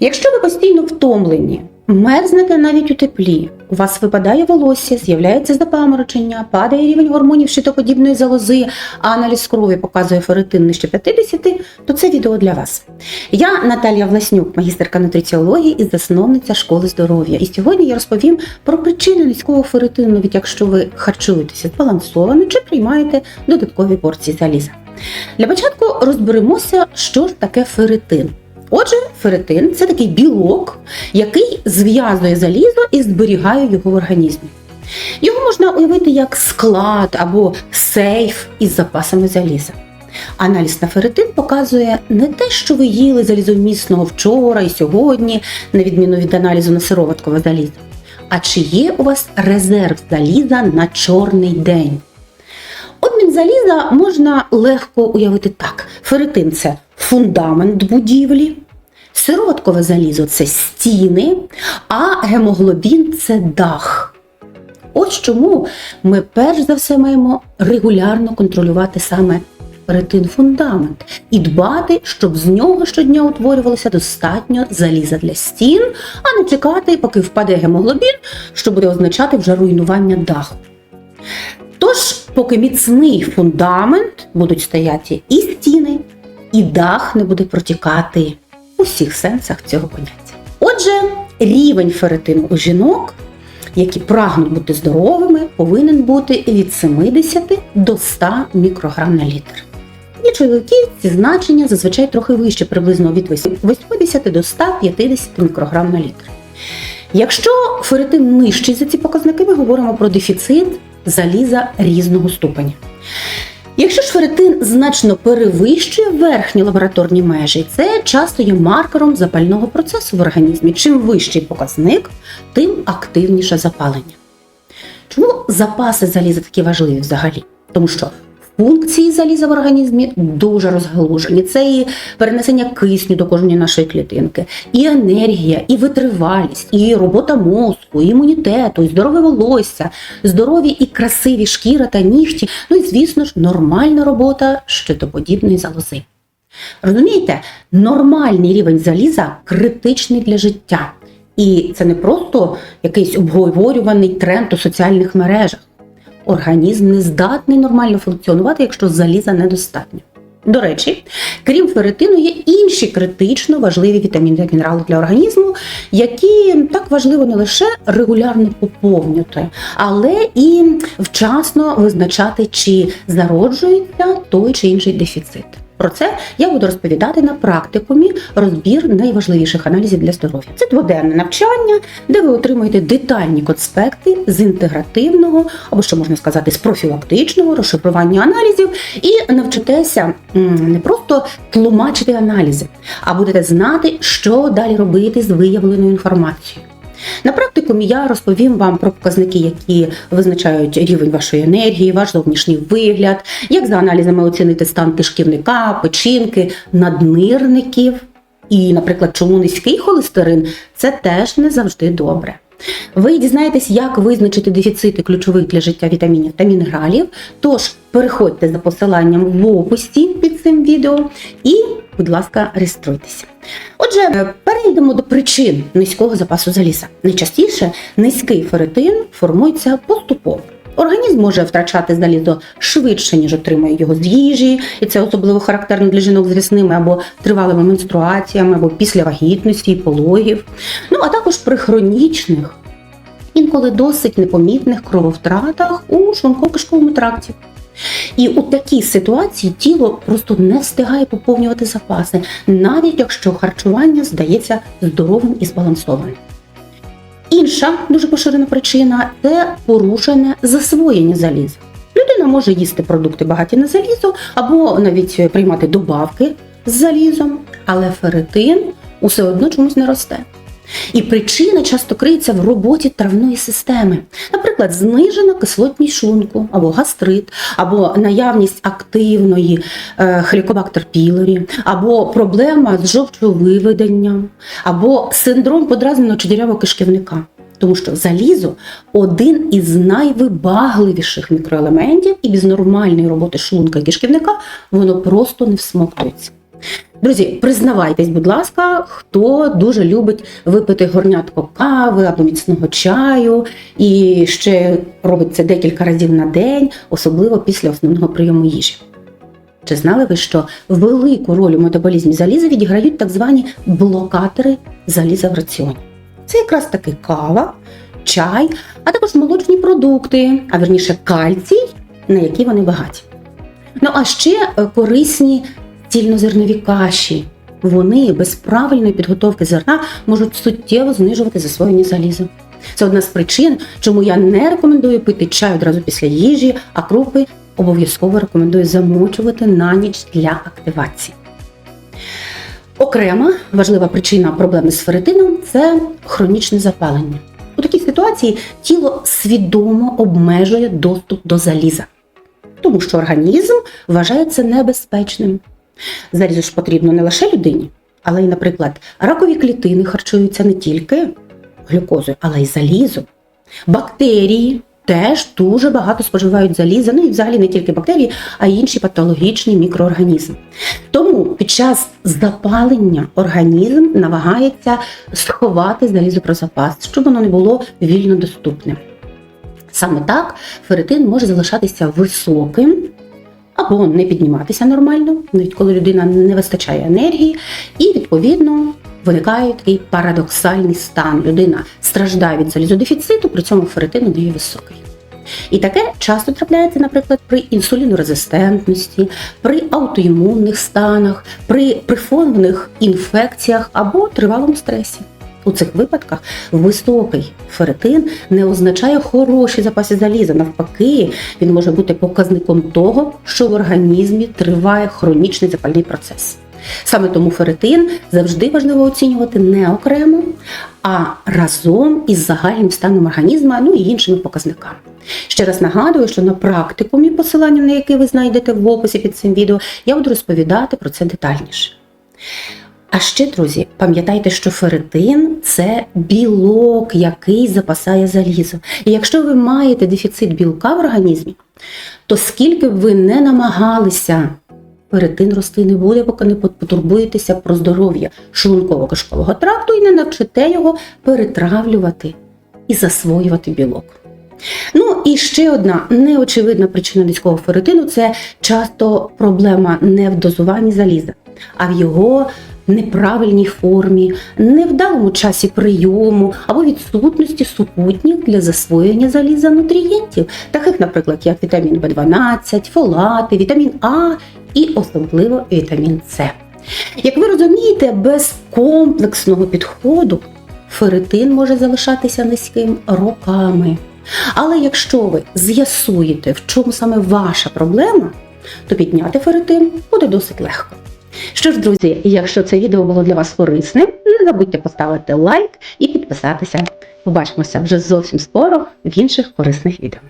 Якщо ви постійно втомлені, мерзнете навіть у теплі, у вас випадає волосся, з'являється запаморочення, падає рівень гормонів щитоподібної залози, а аналіз крові показує ферритин нижче 50, то це відео для вас. Я Наталія Власнюк, магістерка нутриціології і засновниця школи здоров'я. І сьогодні я розповім про причини низького ферритину, навіть якщо ви харчуєтеся збалансовано чи приймаєте додаткові порції заліза. Для початку розберемося, що ж таке ферритин. Отже, ферритин це такий білок, який зв'язує залізо і зберігає його в організмі. Його можна уявити як склад або сейф із запасами заліза. Аналіз на ферритин показує не те, що ви їли залізомісного вчора і сьогодні, на відміну від аналізу на сироваткове залізо, а чи є у вас резерв заліза на чорний день. Обмін заліза можна легко уявити так: ферритин це фундамент будівлі, сироваткове залізо це стіни, а гемоглобін це дах. Ось чому ми перш за все маємо регулярно контролювати саме ферритин фундамент і дбати, щоб з нього щодня утворювалося достатньо заліза для стін, а не чекати, поки впаде гемоглобін, що буде означати вже руйнування даху. Тож, поки міцний фундамент будуть стояти і стіни, і дах не буде протікати у всіх сенсах цього поняття. Отже, рівень ферритину у жінок, які прагнуть бути здоровими, повинен бути від 70 до 100 мікрограм на літр. Для чоловіків ці значення зазвичай трохи вище, приблизно від 80 до 150 мікрограм на літр. Якщо ферритин нижчий за ці показники, ми говоримо про дефіцит заліза різного ступеня. Якщо ж ферритин значно перевищує верхні лабораторні межі, це часто є маркером запального процесу в організмі. Чим вищий показник, тим активніше запалення. Чому запаси заліза такі важливі взагалі? Тому що функції заліза в організмі дуже розгалужені. Це і перенесення кисню до кожної нашої клітинки, і енергія, і витривалість, і робота мозку, і імунітету, і здорове волосся, здорові і красиві шкіра та нігті. Ну і звісно ж, нормальна робота щитоподібної залози. Розумієте, нормальний рівень заліза критичний для життя. І це не просто якийсь обговорюваний тренд у соціальних мережах. Організм не здатний нормально функціонувати, якщо заліза недостатньо. До речі, крім ферритину, є інші критично важливі вітаміни та мінерали для організму, які так важливо не лише регулярно поповнювати, але і вчасно визначати, чи зароджується той чи інший дефіцит. Про це я буду розповідати на практикумі розбір найважливіших аналізів для здоров'я. Це дводенне навчання, де ви отримуєте детальні конспекти з інтегративного, або що можна сказати, з профілактичного розшифрування аналізів, і навчитеся не просто тлумачити аналізи, а будете знати, що далі робити з виявленою інформацією. На практикумі я розповім вам про показники, які визначають рівень вашої енергії, ваш зовнішній вигляд, як за аналізами оцінити стан кишківника, печінки, наднирників. І, наприклад, чому низький холестерин це теж не завжди добре. Ви дізнаєтесь, як визначити дефіцити ключових для життя вітамінів та мінералів. Тож переходьте за посиланням в описі під цим відео і, будь ласка, реєструйтеся. Отже, е, перейдемо до причин низького запасу заліза. Найчастіше низький ферритин формується поступово. Організм може втрачати залізо швидше, ніж отримує його з їжі, і це особливо характерно для жінок з рясними або тривалими менструаціями, або після вагітності і пологів. Ну а також при хронічних, інколи досить непомітних крововтратах у шлунково-кишковому тракті. І у такій ситуації тіло просто не встигає поповнювати запаси, навіть якщо харчування здається здоровим і збалансованим. Інша дуже поширена причина це порушене засвоєння заліза. Людина може їсти продукти багаті на залізо або навіть приймати добавки з залізом, але ферритин усе одно чомусь не росте. І причина часто криється в роботі травної системи, наприклад, знижена кислотність шлунку, або гастрит, або наявність активної е, хелікобактер пілорі, або проблема з жовчовиведенням, або синдром подразненого чи дірявого кишківника. Тому що залізо один із найвибагливіших мікроелементів, і без нормальної роботи шлунка і кишківника воно просто не всмоктується. Друзі, признавайтесь, будь ласка, хто дуже любить випити горнятко кави або міцного чаю, і ще робить це декілька разів на день, особливо після основного прийому їжі. Чи знали ви, що велику роль у метаболізмі заліза відіграють так звані блокатори заліза в раціоні? Це якраз таки кава, чай, а також молочні продукти, а верніше кальцій, на які вони багаті. Ну а ще е, корисні цільнозернові каші. Вони без правильної підготовки зерна можуть суттєво знижувати засвоєння заліза. Це одна з причин, чому я не рекомендую пити чай одразу після їжі, а крупи обов'язково рекомендую замочувати на ніч для активації. Окрема важлива причина проблеми з ферритином – це хронічне запалення. У такій ситуації тіло свідомо обмежує доступ до заліза, тому що організм вважає це небезпечним. Залізо ж потрібно не лише людині, але й, наприклад, ракові клітини харчуються не тільки глюкозою, але й залізом. Бактерії теж дуже багато споживають заліза, ну і взагалі не тільки бактерії, а й інші патологічні мікроорганізми. Тому під час запалення організм намагається сховати залізо про запас, щоб воно не було вільно доступним. Саме так ферритин може залишатися високим або не підніматися нормально, навіть коли людина не вистачає енергії, і відповідно виникає такий парадоксальний стан. Людина страждає від залізодефіциту, при цьому ферритин у неї високий. І таке часто трапляється, наприклад, при інсулінорезистентності, при аутоімунних станах, при прифоновних інфекціях або тривалому стресі. У цих випадках високий ферритин не означає хороші запаси заліза. Навпаки, він може бути показником того, що в організмі триває хронічний запальний процес. Саме тому ферритин завжди важливо оцінювати не окремо, а разом із загальним станом організму, ну і іншими показниками. Ще раз нагадую, що на практикумі, посилання на який ви знайдете в описі під цим відео, я буду розповідати про це детальніше. А ще, друзі, пам'ятайте, що ферритин це білок, який запасає залізо. І якщо ви маєте дефіцит білка в організмі, то скільки б ви не намагалися, ферритин рости не буде, поки не потурбуєтеся про здоров'я шлунково-кишкового тракту і не навчите його перетравлювати і засвоювати білок. Ну і ще одна неочевидна причина низького ферритину це часто проблема не в дозуванні заліза, а в його неправильній формі, невдалому часі прийому або відсутності супутніх для засвоєння заліза нутрієнтів, таких, наприклад, як вітамін В12, фолати, вітамін А і особливо вітамін С. Як ви розумієте, без комплексного підходу ферритин може залишатися низьким роками. Але якщо ви з'ясуєте, в чому саме ваша проблема, то підняти ферритин буде досить легко. Що ж, друзі, якщо це відео було для вас корисним, не забудьте поставити лайк і підписатися. Побачимося вже зовсім скоро в інших корисних відео.